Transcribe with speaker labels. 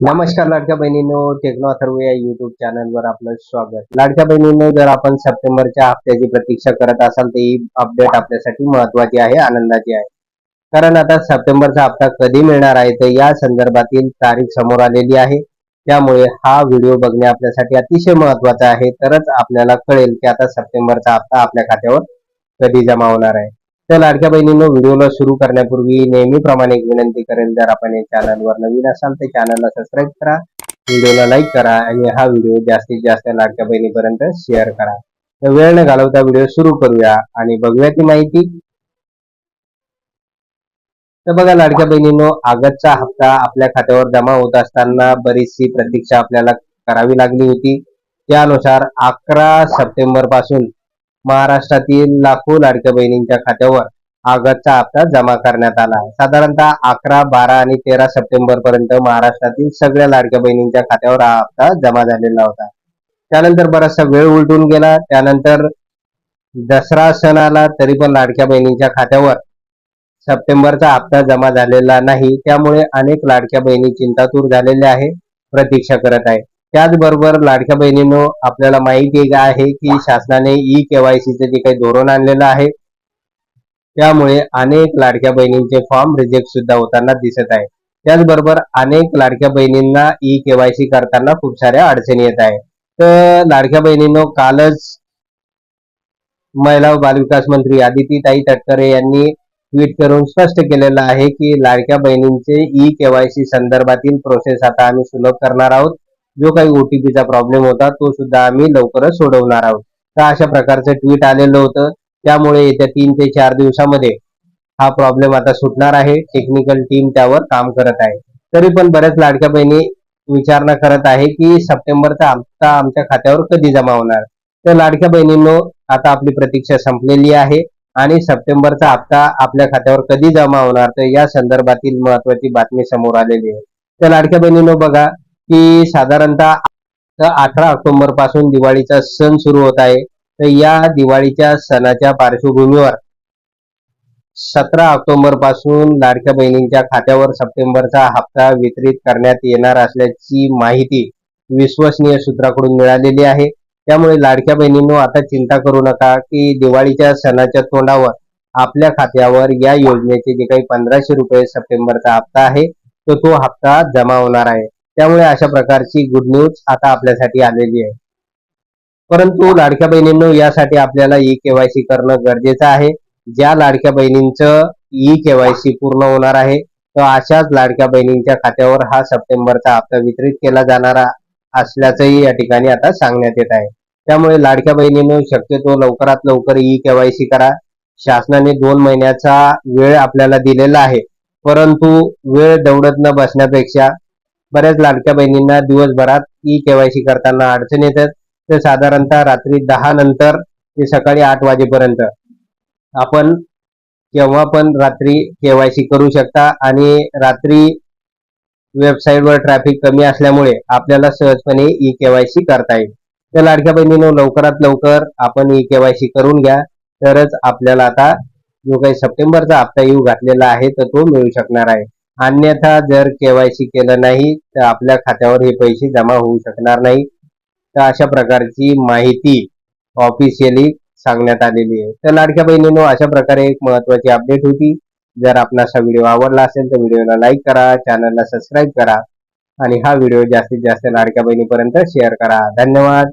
Speaker 1: नमस्कार लाडक्या बहिणींनो टेक्नो अथर्व या युट्यूब चॅनलवर आपलं स्वागत. लाडक्या बहिणींनो जर आपण सप्टेंबरच्या हप्त्याची प्रतीक्षा करत असाल तर ही अपडेट आपल्यासाठी महत्वाची आहे आनंदाची आहे. कारण आता सप्टेंबरचा हप्ता कधी मिळणार आहे तर या संदर्भातील तारीख समोर आलेली आहे. त्यामुळे हा व्हिडिओ बघणे आपल्यासाठी अतिशय महत्त्वाचा आहे. तरच आपल्याला कळेल की आता सप्टेंबरचा हप्ता आपल्या खात्यावर कधी जमा होणार आहे. तर लाडक्या बहिणींनो व्हिडिओला सुरू करण्यापूर्वी नेहमीप्रमाणे एक विनंती करेल जर आपण या चॅनलवर नवीन असाल तर चॅनलला सबस्क्राईब करा व्हिडिओला लाईक करा आणि हा व्हिडिओ जास्तीत जास्त लाडक्या बहिणीपर्यंत शेअर करा. तर वेळ न घालवता व्हिडिओ सुरू करूया आणि बघूया ती माहिती. तर बघा लाडक्या बहिणींनो आगतचा हप्ता आपल्या खात्यावर जमा होत असताना बरीचशी प्रतीक्षा आपल्याला करावी लागली होती. त्यानुसार अकरा सप्टेंबरपासून महाराष्ट्रातील लाखो लाडक्या बहिणींच्या खात्यावर आगतचा हप्ता जमा करण्यात आला साधारणतः अकरा बारा आणि तेरा सप्टेंबर पर्यंत महाराष्ट्रातील सगळ्या लाडक्या बहिणींच्या खात्यावर हा हप्ता जमा झालेला होता. त्यानंतर बराचसा वेळ उलटून गेला. त्यानंतर दसरा सण आला तरी पण लाडक्या बहिणींच्या खात्यावर सप्टेंबरचा हप्ता जमा झालेला नाही. त्यामुळे अनेक लाडक्या बहिणी चिंतातूर झालेल्या आहे प्रतीक्षा करत आहे त्याचबरोबर लाडक्या बहिणींनो आपल्याला माहिती आहे की शासनाने ई केवायसीचं जे काही धोरण आणलेलं आहे त्यामुळे अनेक लाडक्या बहिणींचे फॉर्म रिजेक्ट सुद्धा होताना दिसत आहे. त्याचबरोबर अनेक लाडक्या बहिणींना ई केवायसी करताना खूप साऱ्या अडचणी येत आहे तर लाडक्या बहिणींनो कालच महिला व बालविकास मंत्री आदितीताई तटकरे यांनी ट्विट करून स्पष्ट केलेलं आहे की लाडक्या बहिणींचे ई केवायसी संदर्भातील प्रोसेस आता आम्ही सुलभ करणार आहोत. जो काही ओटीपीचा प्रॉब्लेम होता तो सुद्धा आम्ही लवकरच सोडवणार आहोत. तर अशा प्रकारचं ट्विट आलेलं होतं. त्यामुळे येत्या तीन ते चार दिवसामध्ये हा प्रॉब्लेम आता सुटणार आहे. टेक्निकल टीम त्यावर काम करत आहे. तरी पण बऱ्याच लाडक्या बहिणी विचारणा करत आहे की सप्टेंबरचा हप्ता आमच्या खात्यावर कधी जमा होणार? तर लाडक्या बहिणींनो आता आपली प्रतीक्षा संपलेली आहे आणि सप्टेंबरचा हप्ता आपल्या खात्यावर कधी जमा होणार? तर या संदर्भातील महत्वाची बातमी समोर आलेली आहे. तर लाडक्या बहिणींनो बघा की साधारणतः अठरा ऑक्टोबरपासून दिवाळीचा सण सुरू होत आहे. तर या दिवाळीच्या सणाच्या पार्श्वभूमीवर सतरा ऑक्टोबरपासून लाडक्या बहिणींच्या खात्यावर सप्टेंबरचा हप्ता वितरित करण्यात येणार असल्याची माहिती विश्वसनीय सूत्राकडून मिळालेली आहे. त्यामुळे लाडक्या बहिणींनो आता चिंता करू नका की दिवाळीच्या सणाच्या तोंडावर आपल्या खात्यावर या योजनेचे जे काही पंधराशे रुपये सप्टेंबरचा हप्ता आहे तो तो हप्ता जमा होणार आहे. त्यामुळे अशा प्रकारची गुड न्यूज आता आपल्यासाठी आलेली आहे. परंतु लाडक्या बहिणींनो यासाठी आपल्याला ई केवायसी करणं गरजेचं आहे. ज्या लाडक्या बहिणींचं ई केवायसी पूर्ण होणार आहे तर अशाच लाडक्या बहिणींच्या खात्यावर हा सप्टेंबरचा हप्ता वितरित केला जाणारा असल्याचंही या ठिकाणी आता सांगण्यात येत आहे. त्यामुळे लाडक्या बहिणींनो शक्यतो लवकरात लवकर ई केवायसी करा. शासनाने दोन महिन्याचा वेळ आपल्याला दिलेला आहे. परंतु वेळ दौडत न बसण्यापेक्षा बऱ्याच लाडक्या बहिणींना दिवसभरात ई केवायसी करताना अडचण येतात. तर साधारणतः रात्री दहा नंतर ते सकाळी आठ वाजेपर्यंत. आपण केव्हा पण रात्री केवायसी करू शकता आणि रात्री वेबसाईटवर ट्रॅफिक कमी असल्यामुळे आपल्याला सहजपणे ई केवायसी करता येईल. तर लाडक्या बहिणीनं लवकरात लवकर आपण ई केवायसी करून घ्या. तरच आपल्याला आता जो काही सप्टेंबरचा हप्ता येऊ घातलेला आहे तर तो मिळू शकणार आहे. अन्यथा जर केवायसी केलं नाही तर आपल्या खात्यावर हे पैसे जमा होऊ शकणार नाही. तर अशा प्रकारची माहिती ऑफिशियली सांगण्यात आलेली आहे. तर लाडक्या बहिणीनो अशा प्रकारे एक महत्वाची अपडेट होती. जर आपणास हा व्हिडिओ आवडला असेल तर व्हिडिओला लाईक करा चॅनलला सबस्क्राईब करा. आणि हा व्हिडिओ जास्तीत जास्त लाडक्या बहिणीपर्यंत शेअर करा. धन्यवाद.